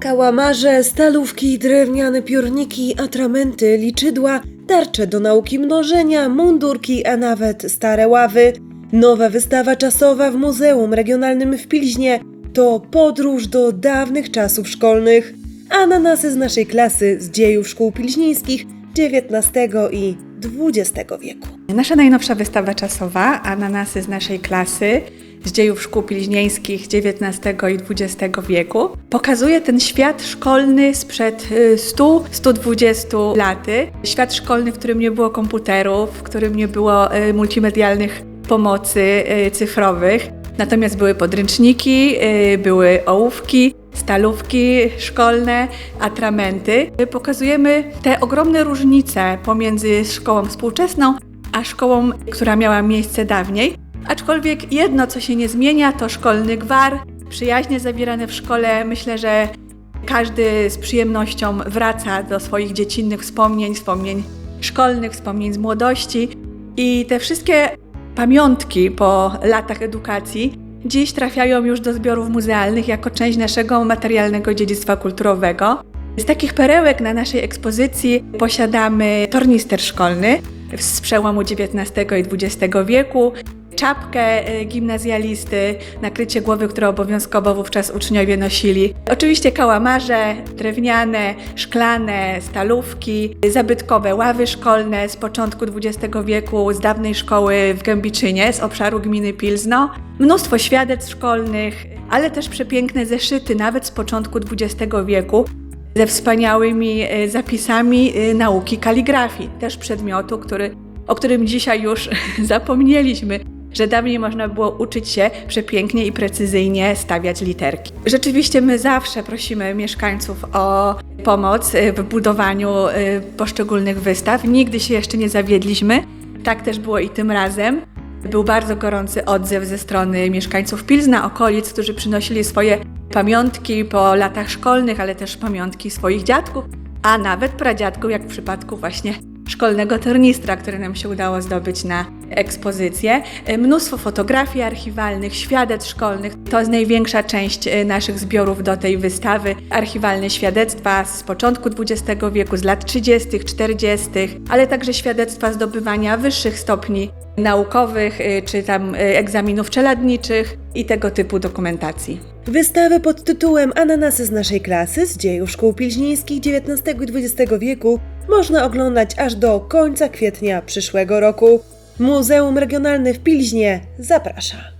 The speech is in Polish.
Kałamarze, stalówki, drewniane piórniki, atramenty, liczydła, tarcze do nauki mnożenia, mundurki, a nawet stare ławy. Nowa wystawa czasowa w Muzeum Regionalnym w Pilźnie to podróż do dawnych czasów szkolnych. Ananasy z naszej klasy z dziejów szkół pilźnieńskich XIX i XX wieku. Nasza najnowsza wystawa czasowa, Ananasy z naszej klasy, z dziejów szkół pilźnieńskich XIX i XX wieku, pokazuje ten świat szkolny sprzed y, 100-120 laty. Świat szkolny, w którym nie było komputerów, w którym nie było y, multimedialnych pomocy y, cyfrowych. Natomiast były podręczniki, y, były ołówki, stalówki szkolne, atramenty. Y, Pokazujemy te ogromne różnice pomiędzy szkołą współczesną a szkołą, która miała miejsce dawniej. Aczkolwiek jedno, co się nie zmienia, to szkolny gwar, przyjaźnie zawierane w szkole. Myślę, że każdy z przyjemnością wraca do swoich dziecinnych wspomnień, wspomnień szkolnych, wspomnień z młodości. I te wszystkie pamiątki po latach edukacji dziś trafiają już do zbiorów muzealnych jako część naszego materialnego dziedzictwa kulturowego. Z takich perełek na naszej ekspozycji posiadamy tornister szkolny z przełomu XIX i XX wieku, czapkę e, gimnazjalisty, nakrycie głowy, które obowiązkowo wówczas uczniowie nosili. Oczywiście kałamarze drewniane, szklane, stalówki, zabytkowe ławy szkolne z początku XX wieku, z dawnej szkoły w Gębiczynie, z obszaru gminy Pilzno, mnóstwo świadectw szkolnych, ale też przepiękne zeszyty, nawet z początku XX wieku, ze wspaniałymi e, zapisami e, nauki kaligrafii, też przedmiotu, który, o którym dzisiaj już zapomnieliśmy, że dawniej można było uczyć się przepięknie i precyzyjnie stawiać literki. Rzeczywiście my zawsze prosimy mieszkańców o pomoc e, w budowaniu e, poszczególnych wystaw. Nigdy się jeszcze nie zawiedliśmy. Tak też było i tym razem. Był bardzo gorący odzew ze strony mieszkańców Pilzna, okolic, którzy przynosili swoje pamiątki po latach szkolnych, ale też pamiątki swoich dziadków, a nawet pradziadków, jak w przypadku właśnie szkolnego tornistra, który nam się udało zdobyć na ekspozycję. E, Mnóstwo fotografii archiwalnych, świadectw szkolnych. To jest największa część e, naszych zbiorów do tej wystawy. Archiwalne świadectwa z początku XX wieku, z lat 30., 40., ale także świadectwa zdobywania wyższych stopni naukowych, y, czy tam egzaminów czeladniczych i tego typu dokumentacji. Wystawę pod tytułem Ananasy z naszej klasy z dziejów szkół pilźnieńskich XIX i XX wieku można oglądać aż do końca kwietnia przyszłego roku. Muzeum Regionalne w Pilźnie zaprasza.